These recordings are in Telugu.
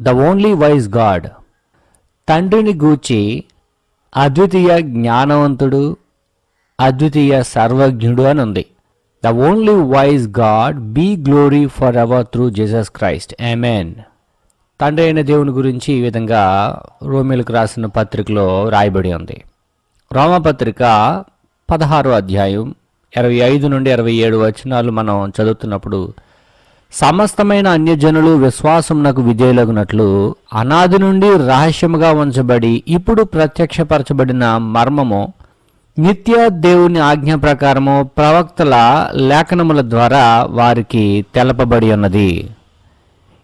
The only wise God. తండ్రిని గూర్చి అద్వితీయ జ్ఞానవంతుడు అద్వితీయ సర్వజ్ఞుడు అని ఉంది. The only wise God be glory for ever through Jesus Christ. Amen తండ్రి అయిన దేవుని గురించి ఈ విధంగా రోమిలకు రాసిన పత్రికలో రాయబడి ఉంది. రోమపత్రిక పదహారో అధ్యాయం ఇరవై ఐదు నుండి ఇరవై ఏడు వచనాలు మనం చదువుతున్నప్పుడు సమస్తమైన అన్యజనులు విశ్వాసమునకు విధేయులగునట్లు అనాది నుండి రహస్యముగా ఉంచబడి ఇప్పుడు ప్రత్యక్షపరచబడిన మర్మము నిత్య దేవుని ఆజ్ఞ ప్రకారము ప్రవక్తల లేఖనముల ద్వారా వారికి తెలపబడి ఉన్నది.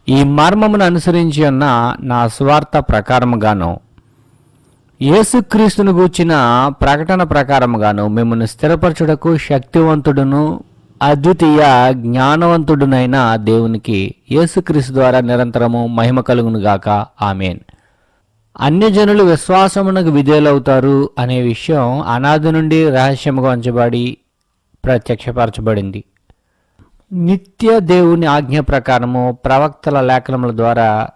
ఈ మర్మమును అనుసరించి ఉన్న నా స్వార్థ ప్రకారముగాను యేసుక్రీస్తును గూర్చిన ప్రకటన ప్రకారముగాను మిమ్మల్ని స్థిరపరచుటకు శక్తివంతుడును అద్వితీయ జ్ఞానవంతుడునైన దేవునికి యేసుక్రీస్తు ద్వారా నిరంతరము మహిమ కలుగునుగాక ఆమెన్. అన్యజనులు విశ్వాసమునకు విధేయులవుతారు అనే విషయం అనాది నుండి రహస్యముగా ఉంచబడి ప్రత్యక్షపరచబడింది. నిత్య దేవుని ఆజ్ఞ ప్రకారము ప్రవక్తల లేఖనముల ద్వారా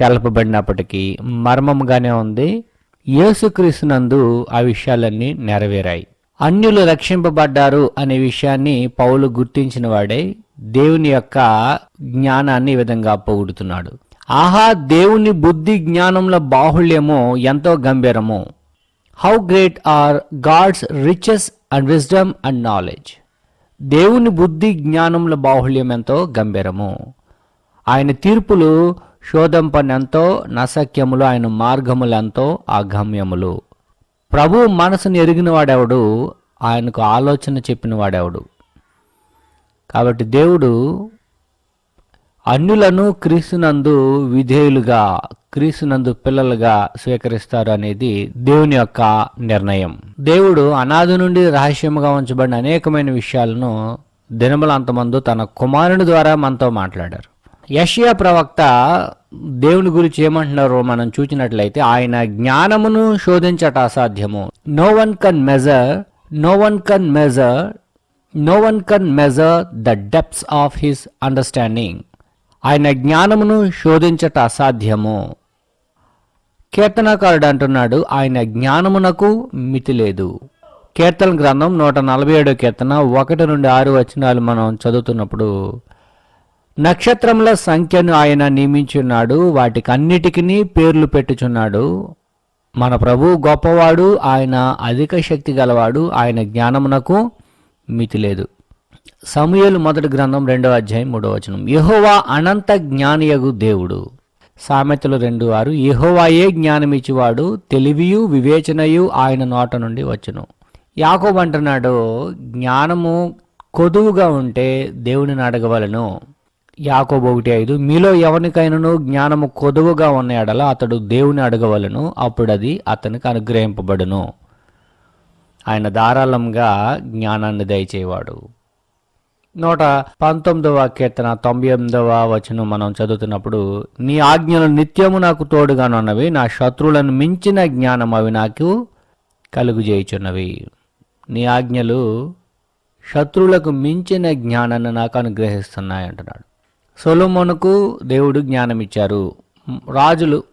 తెలపబడినప్పటికీ మర్మముగానే ఉంది. యేసుక్రీస్తునందు ఆ విషయాలన్నీ నెరవేరాయి. అన్యులు రక్షింపబడ్డారు అనే విషయాన్ని పౌలు గుర్తించిన వాడే దేవుని యొక్క జ్ఞానాన్ని ఈ విధంగా పొగుడుతున్నాడు. ఆహా దేవుని బుద్ధి జ్ఞానముల బాహుళ్యమో ఎంతో గంభీరము. How great are God's riches and wisdom and knowledge దేవుని బుద్ధి జ్ఞానముల బాహుళ్యం ఎంతో గంభీరము. ఆయన తీర్పులు శోధంపనెంతో నసక్యములు ఆయన మార్గములెంతో అగమ్యములు ప్రభు మనసును ఎరిగిన వాడెవడు? ఆయనకు ఆలోచన చెప్పిన వాడెవడు? కాబట్టి దేవుడు అన్యులను క్రీస్తునందు విధేయులుగా క్రీస్తునందు పిల్లలుగా స్వీకరిస్తారు అనేది దేవుని యొక్క నిర్ణయం. దేవుడు అనాది నుండి రహస్యముగా ఉంచబడిన అనేకమైన విషయాలను దినములంతమందు తన కుమారుని ద్వారా మనతో మాట్లాడారు. యషియా ప్రవక్త దేవుని గురించి ఏమంటున్నారో మనం చూసినట్లయితే ఆయన జ్ఞానమును శోధించట అసాధ్యము. No one can measure no one can measure no one can measure the depths of his understanding ఆయన జ్ఞానమును శోధించట అసాధ్యము. కీర్తనకారుడు అంటున్నాడు ఆయన జ్ఞానమునకు మితి లేదు కీర్తన గ్రంథం నూట నలభై ఏడో కీర్తన ఒకటి నుండి ఆరు వచనాలు మనం చదువుతున్నప్పుడు నక్షత్రముల సంఖ్యను ఆయన నియమించున్నాడు. వాటికన్నిటికీ పేర్లు పెట్టుచున్నాడు. మన ప్రభు గొప్పవాడు ఆయన అధిక శక్తి గలవాడు ఆయన జ్ఞానమునకు మితి లేదు. సమూహలు మొదటి గ్రంథం రెండవ అధ్యాయం మూడవ వచనం. యహోవా అనంత జ్ఞానియగు దేవుడు. సామెతలు రెండు ఆరు. యహోవాయే జ్ఞానమిచ్చివాడు తెలివియు వివేచనయు ఆయన నోట నుండి వచ్చును. యాకోబు అంటున్నాడు జ్ఞానము కొదువుగా ఉంటే దేవునిని అడగవలను యాకోబు ఒకటి ఐదు మీలో ఎవరికైనాను జ్ఞానము కొదువుగా ఉన్న ఎడల అతడు దేవుని అడగవలను అప్పుడు అది అతనికి అనుగ్రహింపబడును. ఆయన ధారాళంగా జ్ఞానాన్ని దయచేవాడు. నూట పంతొమ్మిదవ కీర్తన తొంభై ఎనిమిదవ వచనం మనం చదువుతున్నప్పుడు నీ ఆజ్ఞలు నిత్యము నాకు తోడుగానున్నవి నా శత్రువులను మించిన జ్ఞానం అవి నాకు కలుగు చేయుచున్నవి. నీ ఆజ్ఞలు శత్రువులకు మించిన జ్ఞానాన్ని నాకు అనుగ్రహిస్తున్నాయి అంటున్నాడు సొలోమోనుకు దేవుడు జ్ఞానం ఇచ్చారు రాజులు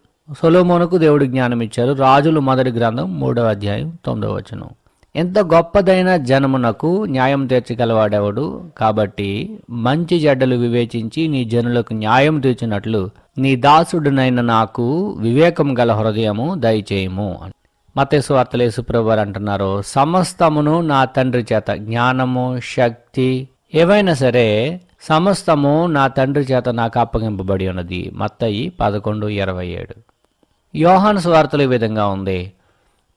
సొలోమోనుకు దేవుడు జ్ఞానం ఇచ్చారు రాజులు మొదటి గ్రంథం మూడవ అధ్యాయం తొమ్మిదవ వచనం. ఎంత గొప్పదైన జనమునకు న్యాయం తీర్చగలవాడెవడు? కాబట్టి మంచి చెడ్డలు వివేచించి నీ జనులకు న్యాయం తీర్చినట్లు నీ దాసుడునైన నాకు వివేకం గల హృదయము దయచేయము మతేసు వార్తలేసు ప్రభువారు అంటున్నారు సమస్తమును నా తండ్రి చేత జ్ఞానము శక్తి ఏవైనా సరే సమస్తము నా తండ్రి చేత నాకు అప్పగింపబడి ఉన్నది. మత్తయి పదకొండు ఇరవై ఏడు. యోహాను స్వార్తలు ఈ విధంగా ఉంది.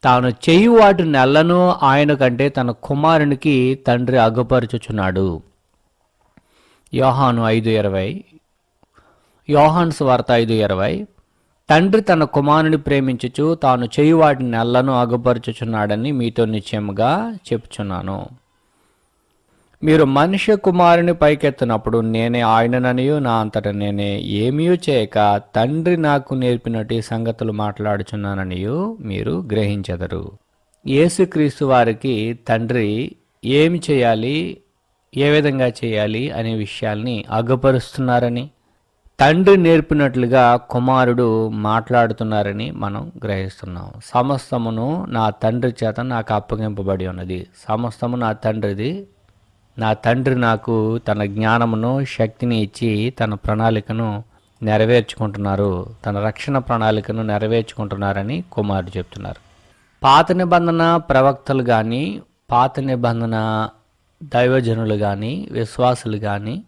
తాను చేయు వాటి నెలను ఆయన కంటే తన కుమారునికి తండ్రి అగ్గుపరుచుచున్నాడు యోహాను ఐదు ఇరవై. యోహాను స్వార్త ఐదు ఇరవై. తండ్రి తన కుమారుని ప్రేమించుచు తాను చేయు వాటి నెలను అగుపరుచుచున్నాడని మీతో నిశ్చయముగా చెప్పుచున్నాను. మీరు మనుష్య కుమారుని పైకెత్తినప్పుడు నేనే ఆయనననియు నా అంతట నేనే ఏమీ చేయక తండ్రి నాకు నేర్పినట్టు ఈ సంగతులు మాట్లాడుచున్నాననియు మీరు గ్రహించెదరు. యేసుక్రీస్తు వారికి తండ్రి ఏమి చేయాలి ఏ విధంగా చేయాలి అనే విషయాల్ని అగ్గుపరుస్తున్నారని తండ్రి నేర్పినట్లుగా కుమారుడు మాట్లాడుతున్నారని మనం గ్రహిస్తున్నాం. సమస్తమును నా తండ్రి చేత నాకు అప్పగింపబడి ఉన్నది. సమస్తము నా తండ్రిది నా తండ్రి నాకు తన జ్ఞానమును శక్తిని ఇచ్చి తన ప్రణాళికను నెరవేర్చుకుంటున్నారు. తన రక్షణ ప్రణాళికను నెరవేర్చుకుంటున్నారని కుమారుడు చెప్తున్నారు. పాత నిబంధన ప్రవక్తలు కానీ పాత నిబంధన దైవజనులు కానీ విశ్వాసులు కానీ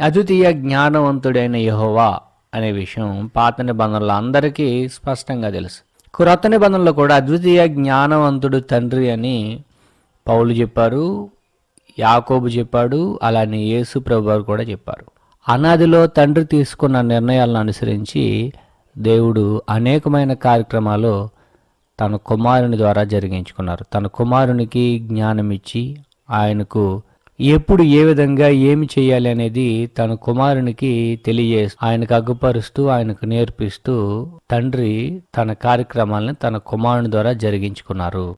అద్వితీయ జ్ఞానవంతుడైన యహోవా అనే విషయం పాత నిబంధనలు అందరికీ స్పష్టంగా తెలుసు. క్రొత్త నిబంధనలు కూడా అద్వితీయ జ్ఞానవంతుడు తండ్రి అని పౌలు చెప్పారు. యాకోబు చెప్పాడు అలానే యేసు ప్రభు కూడా చెప్పారు. అనాదిలో తండ్రి తీసుకున్న నిర్ణయాలను అనుసరించి దేవుడు అనేకమైన కార్యక్రమాలు తన కుమారుని ద్వారా జరిగించుకున్నారు. తన కుమారునికి జ్ఞానం ఇచ్చి ఆయనకు ఎప్పుడు ఏ విధంగా ఏమి చేయాలి అనేది తన కుమారునికి తెలియజేస్తూ ఆయనకు అగ్గుపరుస్తూ ఆయనకు నేర్పిస్తూ తండ్రి తన కార్యక్రమాలను తన కుమారుని ద్వారా జరిగించుకున్నారు.